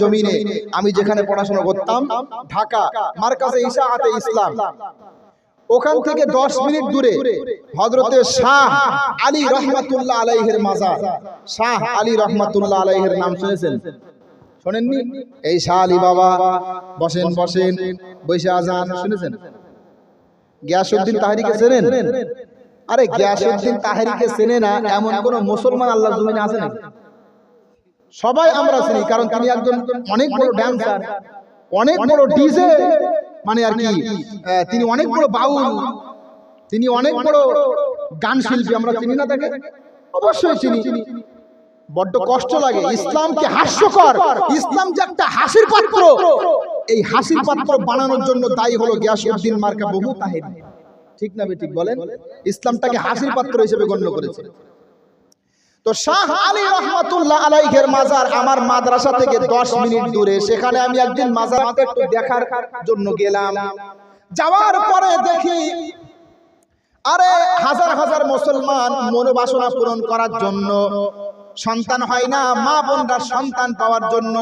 জমিনে আমি যেখানে পড়াশোনা করতাম, ঢাকা, মার্কাজে ঈশা হাতে ইসলাম। ওখান থেকে দশ মিনিট দূরে হজরতে শাহ আলী রহমাতুল্লাহ আলাইহের মাজার। শাহ আলী রহমাতুল্লাহ আলাইহের নাম শুনেছেন? শোনেননি? এই শাহ আলী বাবা, বসেন বসেন বৈশা আজান, শুনেছেন? গিয়াসুদ্দিন তাহারিকে চেনেন? আরে গিয়াসুদ্দিন তাহারিকে চেনে না, এমন কোন মুসলমান আল্লাহ জমিনে আছে নাকি? সবাই আমরা চিনি, কারণ তিনি একজন অনেক বড় ড্যান্সার অনেক বড় ডিজে মানে আর কি তিনি অনেক বড় বাউল, তিনি অনেক বড় গান শিল্পী, আমরা চিনি না তাকে? অবশ্যই চিনি। বড্ড কষ্ট লাগে, ইসলামকে হাস্যকর, ইসলাম যে একটা হাসির পাত্র, এই হাসির পাত্র বানানোর জন্য দায়ী হলো গিয়াসউদ্দিন মার্কা বহু তাহেরি। ঠিক না ঠিক বলেন? ইসলামটাকে হাসির পাত্র হিসেবে গণ্য করেছে। তো শাহ আলী রহমাতুল্লাহ আলাইহের মাজার আমার মাদ্রাসা থেকে দশ মিনিট দূরে। সেখানে আমি একদিন মাজার একটু দেখার জন্য গেলাম। যাওয়ার পরে দেখি আরে হাজার হাজার মুসলমান মনোবাসনা পূরণ করার জন্য সন্তান হয় না মা বোনরা সন্তান পাওয়ার জন্য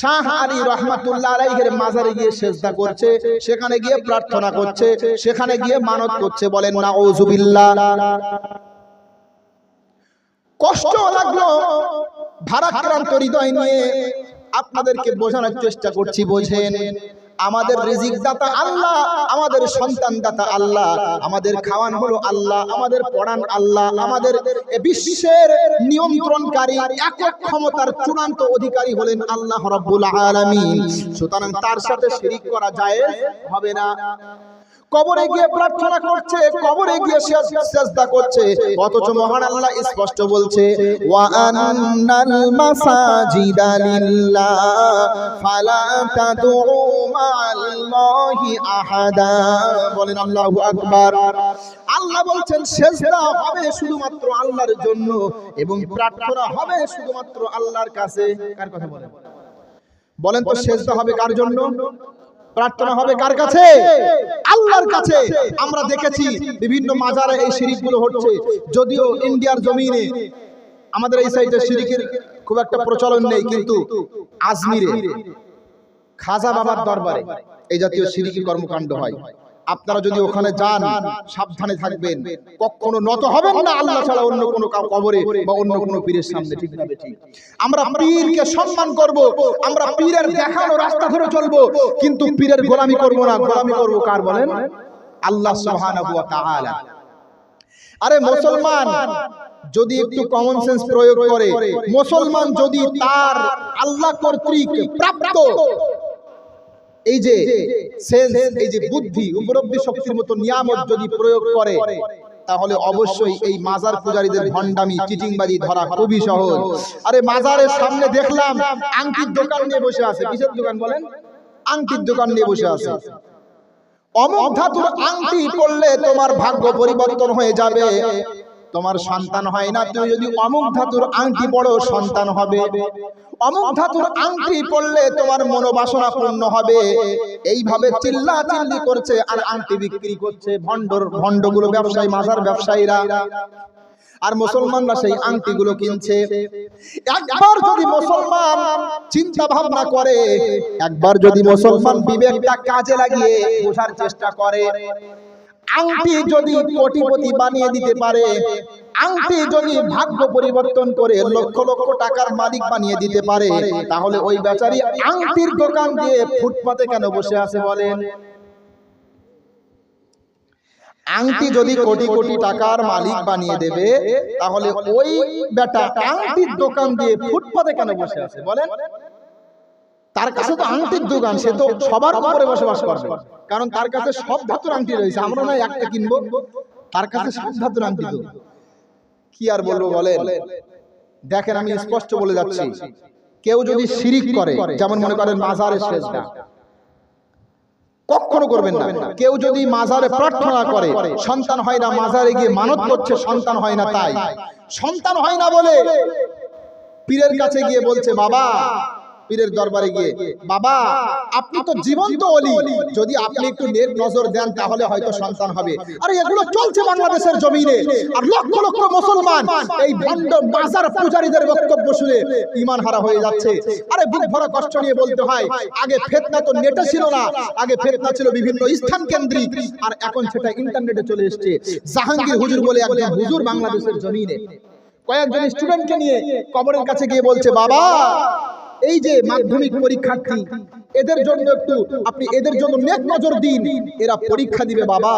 শাহ আলী রহমাতুল্লাহ আলাইহের মাজারে গিয়ে সেজদা করছে সেখানে গিয়ে প্রার্থনা করছে সেখানে গিয়ে মানত করছে বলেন না ওজুবিল্লাহ কষ্ট লাগল। ভারাক্রান্ত হৃদয় নিয়ে আপনাদেরকে বোঝানোর চেষ্টা করছি, বোঝেন। আমাদের রিজিক দাতা আল্লাহ, আমাদের সন্তান দাতা আল্লাহ, আমাদের খাওয়ান হলো আল্লাহ, আমাদের পড়ান আল্লাহ, আমাদের বিশ্বের নিয়ন্ত্রণকারী একক ক্ষমতার চূড়ান্ত অধিকারী হলেন আল্লাহ রাব্বুল আলামিন। সুতরাং তার সাথে শিরিক করা যায় হবে না। কবরে গিয়ে প্রার্থনা করছে, কবরে গিয়ে সেজ- সেজদা করছে। অথচ মহান আল্লাহ স্পষ্ট বলছে ওয়া আন্নাল মাসাজিদা লিল্লাহ, ফালা তাদউ মা'আল্লাহি আহাদা। বলেন, আল্লাহু আকবার। আল্লাহ বলছেন, সেজদা হবে শুধুমাত্র আল্লাহর জন্য এবং প্রার্থনা হবে শুধুমাত্র আল্লাহর কাছে। কার কথা বলেন? বলেন তো, সেজদা হবে কার জন্য? প্রার্থনা হবে কার কাছে? আল্লাহর কাছে। আমরা দেখেছি বিভিন্ন মাজারে এই শিরিকগুলো হচ্ছে। যদিও ইন্ডিয়ার জমিনে আমাদের এই সাইডে শিরিকের খুব একটা প্রচলন নেই কিন্তু আজমিরে খাজা বাবার দরবারে এই জাতীয় শিরিকি কর্মকাণ্ড হয়। আপনারা যদি ওখানে যান সাবধানে থাকবেন। কখনো নত হবেন না আল্লাহ ছাড়া অন্য কোনো কবরে বা অন্য কোনো পীরের সামনে ঠিক। না ঠিক। আমরা পীরকে সম্মান করব আমরা পীরের দেখানো রাস্তা ধরে চলবো। কিন্তু পীরের গোলামি করব না গোলামি করব কার বলেন? আল্লাহ সুবহানাহু ওয়া তাআলা। আরে মুসলমান যদি একটু কমন সেন্স প্রয়োগ করে মুসলমান যদি তার আল্লাহ কর্তৃক প্রাপ্ত এই যে সেন্স এই যে বুদ্ধি উপলব্ধি শক্তির মতো নিয়ামত যদি প্রয়োগ করে তাহলে অবশ্যই এই মাজার পূজারীদের ভণ্ডামি চিটিংবাজি ধরা খুবই সহজ। আরে মাজারের সামনে দেখলাম আংটির দোকান নিয়ে বসে আছে। কিসের দোকান বলেন? আংটির দোকান নিয়ে বসে আছে। অমুক ধাতুর আংটি পড়লে তোমার ভাগ্য পরিবর্তন হয়ে যাবে। তোমার সন্তান হয় না তুমি যদি অমুক ধাতুর আংটি পড়ো সন্তান হবে। অমুক ধাতুর আংটি পড়লে তোমার মনোবাসনা পূর্ণ হবে। এইভাবে চিল্লা চিল্লি করছে আর আংটি বিক্রি করছে ভণ্ডর ভণ্ডগুলো ব্যবসায়ী মাজার ব্যবসায়ীরা। আর মুসলমানরা সেই আংটিগুলো কিনছে। একবার যদি মুসলমান চিন্তা ভাবনা করে একবার যদি মুসলমান বিবেকটা কাজে লাগিয়ে বোঝার চেষ্টা করে। আংটি যদি কোটিপতি বানিয়ে দিতে পারে আংটি যদি ভাগ্য পরিবর্তন করে লক্ষ লক্ষ টাকার মালিক বানিয়ে দিতে পারে তাহলে ওই বেচারি আংটির দোকান দিয়ে ফুটপাতে কেন বসে আছে বলেন? আংটি যদি কোটি কোটি টাকার মালিক বানিয়ে দেবে তাহলে ওই বেটা আংটির দোকান দিয়ে ফুটপাতে কেন বসে আছে বলেন? তার কাছে তো আংটির দোকান সে তো সবার উপরে বসবাস করবে। কারণ তার কাছে সব ধাতুর আংটি রয়েছে আমরা না একটা কিনবো। তার কাছে সব ধাতুর আংটি তো। কি আর বলব বলেন? দেখেন আমি স্পষ্ট বলে যাচ্ছি। কেউ যদি শিরিক করে যেমন মনে করেন মাজারের শেষটা কখনো করবেন না। কেউ যদি মাজারে প্রার্থনা করে সন্তান হয় না মাজারে গিয়ে মানত করছে সন্তান হয় না তাই। সন্তান হয় না বলে পীরের কাছে গিয়ে বলছে বাবা পীরের দরবারে গিয়ে বাবা আপনি তো জীবন্ত অলি। যদি আপনি একটু নেক নজর দেন তাহলে হয়তো সন্তান হবে। আরে এগুলো চলছে বাংলাদেশের জমিনে। আর লক্ষ লক্ষ মুসলমান এই ভণ্ড মাজার পূজারীদের বক্তব্য শুনে ইমান হারা হয়ে যাচ্ছে। আরে বুক ভরা কষ্ট নিয়ে বলতে হয় আগে ফেতনা তো নেটে ছিল না আগে ফেতনা ছিল বিভিন্ন স্থান কেন্দ্রিক। আর এখন সেটা ইন্টারনেটে চলে এসেছে। জাহাঙ্গীর হুজুর বলে একজন হুজুর বাংলাদেশের জমিনে। কয়েকজন স্টুডেন্টকে নিয়ে কবরের কাছে গিয়ে বলছে বাবা এই যে মাধ্যমিক পরীক্ষার্থী, এদের জন্য একটু আপনি এদের জন্য নেক নজর দিন। এরা পরীক্ষা দিবে বাবা।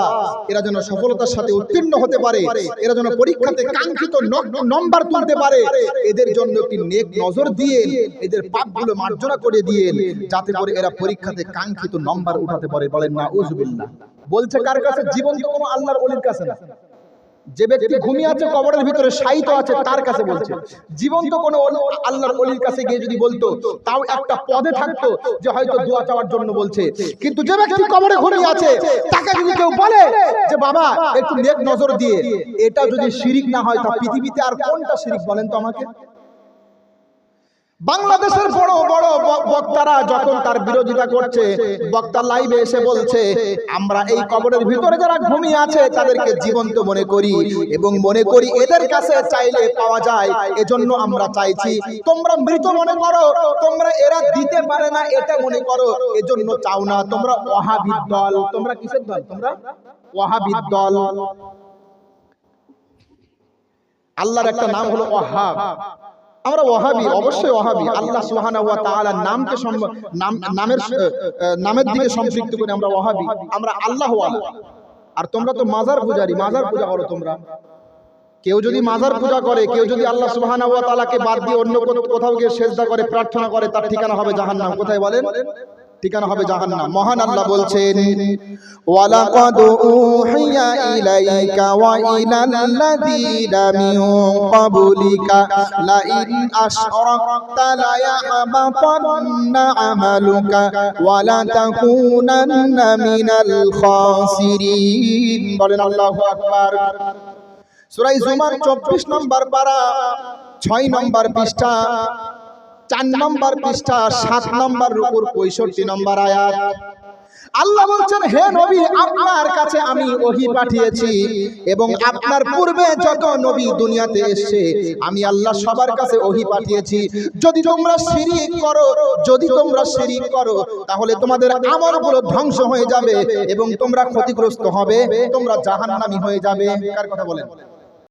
এরা যেন সফলতার সাথে উত্তীর্ণ হতে পারে। এরা যেন পরীক্ষাতে কাঙ্ক্ষিত নম্বর তুলতে পারে। এদের জন্য একটি নেক নজর দিয়ে এদের পাপগুলো মার্জনা করে দিয়ে যাতে করে এরা পরীক্ষাতে কাঙ্ক্ষিত নম্বর উঠাতে পারে বলেন না উজবিল্লাহ বলছে, কার কাছে? জীবন্ত কোনো আল্লাহর অলির কাছে না। যে ব্যক্তি ঘুমিয়ে আছে, কবরের ভিতরে সাইিত আছে, তার কাছে বলছে, জীবন্ত কোনো আল্লাহর অলির কাছে গিয়ে যদি বলতো, তাও একটা পদে থাকতো যে হয়তো দোয়া চাওয়ার জন্য বলছে। কিন্তু যে ব্যক্তি কবরে ঘুমিয়ে আছে, তাকে যদি কেউ বলে যে, বাবা, একটু নেক নজর দিয়ে, এটা যদি শিরিক না হয়, তা পৃথিবীতে আর কোনটা শিরিক বলেন তো আমাকে? বাংলাদেশের বড় বড় বক্তারা যখন তার বিরোধিতা করছে, বক্তা লাইভে এসে বলছে, আমরা এই কবরের ভিতরে যারা ঘুমিয়ে আছে, তাদেরকে জীবন্ত মনে করি এবং মনে করি এদের কাছে চাইলে পাওয়া যায়। এজন্য আমরা চাইছি, তোমরা মৃত মনে করো, তোমরা এরা দিতে পারে না এটা মনে করো। এজন্য চাও না, তোমরা ওয়াহাবিদ দল। তোমরা কিসের দল? তোমরা ওয়াহাবিদ দল। আল্লাহর একটা নাম হলো ওয়াহাব। আমরা ওহাবি অবশ্যই ওহাবি আল্লাহ সুহানা ওয়া তাআলার নামকে নামের নামের দিকে সম্পৃক্ত করে আমরা ওহাবি আমরা আল্লাহ আর তোমরা তো মাজার পূজারি, মাজার পূজা করো তোমরা। কেউ যদি মাজার পূজা করে, কেউ যদি আল্লাহ সুবহানাহু ওয়া তাআলাকে বাদ দিয়ে অন্য কোথাও গিয়ে সেজদা করে, প্রার্থনা করে, তার ঠিকানা হবে জাহান্নাম। কোথায় বলেন? ঠিকানা হবে জাহান্নাম। মহান আল্লাহ বলছেন ওয়ালাকাদ উহিয়া ইলাইকা ওয়া ইলাল্লাযীনা মিন ক্বাবলিকা লা ইন আশরাকতা লা ইয়াহবাতান্না আমালুকা ওয়া লা তাকুনান্না মিনাল খাসিরিন। বলেন আল্লাহু আকবার। সূরা জুমার 24 নম্বর পারা 6 নম্বর পৃষ্ঠা 4 নম্বর পৃষ্ঠা 7 নম্বর রুকুর 65 নম্বর আয়াত। আল্লাহ বলছেন হে নবী আপনার কাছে আমি ওহী পাঠিয়েছি এবং আপনার পূর্বে যত নবী দুনিয়াতে এসেছে আমি আল্লাহ সবার কাছে ওহী পাঠিয়েছি। যদি তোমরা শিরিক করো যদি তোমরা শিরিক করো তাহলে তোমাদের আমলগুলো ধ্বংস হয়ে যাবে এবং তোমরা ক্ষতিগ্রস্ত হবে। তোমরা জাহান্নামী হয়ে যাবে। কার কথা বলেন?